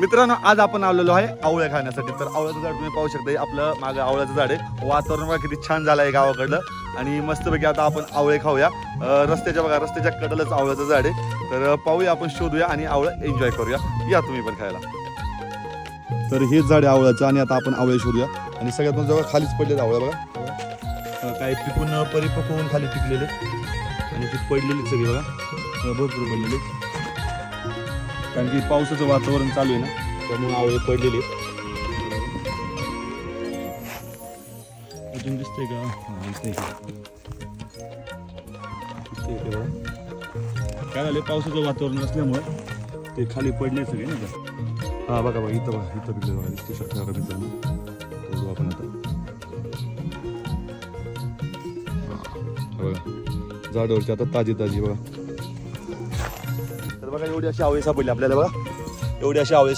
मित्रांनो आज आपण आलेलो आहे आवळ्या खाण्यासाठी. तर आवळ्याचं झाड तुम्ही पाहू शकता आपलं मागं आवळ्याचं झाड आहे. वातावरण बघा किती छान झालं आहे गावाकडलं. आणि मस्तपैकी आता आपण आवळे खाऊया. रस्त्याच्या बघा रस्त्याच्या कडलंच आवळ्याचं झाड आहे. तर पाहूया आपण शोधूया आणि आवळं एन्जॉय करूया. या तुम्ही पण खायला. तर हेच झाड आहे आवळ्याचं आणि आता आपण आवळे शोधूया. आणि सगळ्यात जवळ खालीच पडलेत आवळ्या बघा. काही पिकून अं, परिपक्व होऊन खाली पिकलेले. आणि ती पडलेली सगळी बघा. भरपूर पडलेली कारण की पावसाचं वातावरण चालू आहे ना त्यामुळे आवळे पडलेले अजून दिसतंय का? काय झालं पावसाचं वातावरण असल्यामुळे ते खाली पडले सगळे नाही का? हा बघा बघा इथं बघा इथं पिकले बघा दिसतो शकता का आपण आता. बघा. झाडावरची आता ताजी ताजी बघा. तर बघा एवढी अशी आवळी सापडली आपल्याला बघा. एवढी अशी आवळी